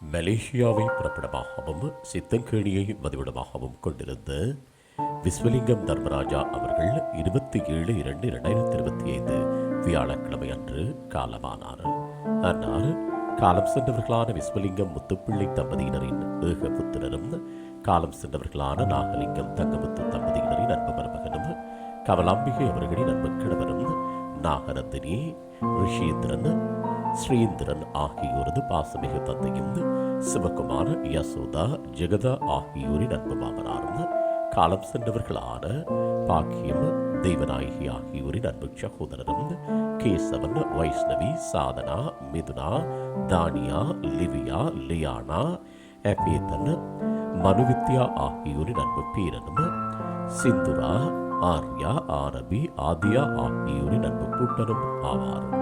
மலேசியாவை புறப்படமாகவும் சித்தங்கேணியை மதிவிடமாகவும் கொண்டிருந்த விஸ்வலிங்கம் தர்மராஜா அவர்கள் இருபத்தி ஏழு இரண்டு இரண்டாயிரத்தி இருபத்தி ஐந்து வியாழக்கிழமை அன்று காலமானார். ஆனால் காலம் சென்றவர்களான விஸ்வலிங்கம் முத்துப்பிள்ளை தம்பதியினரின் ஏக புத்திரரும் காலம் சென்றவர்களான நாகலிங்கம் தங்கமுத்து தம்பதியினரின் அன்பு மருமகனும் கமலாம்பிகை அவர்களின் அன்பு கிழவரும் நாகரத்தினி ரிஷீந்திரன் ஸ்ரீந்திரன் ஆகியோரது பாசமிகு தந்தையும் சிவகுமார் யசோதா ஜெகதா ஆகியோரின் அன்பு மாமனாரும் காலம் சென்றவர்களான பாக்கியம் தெய்வநாயகி ஆகியோரின் அன்பு சகோதரரும் கேசவன் வைஷ்ணவி சாதனா மிதுனா தானியா லிவியா லியானா எபேதன் மனுவித்யா ஆகியோரின் அன்பு பேரனும் சிந்துரா ஆர்யா ஆரபி ஆதியா ஆகியோரின் அன்பு கூட்டனும் ஆவாரும்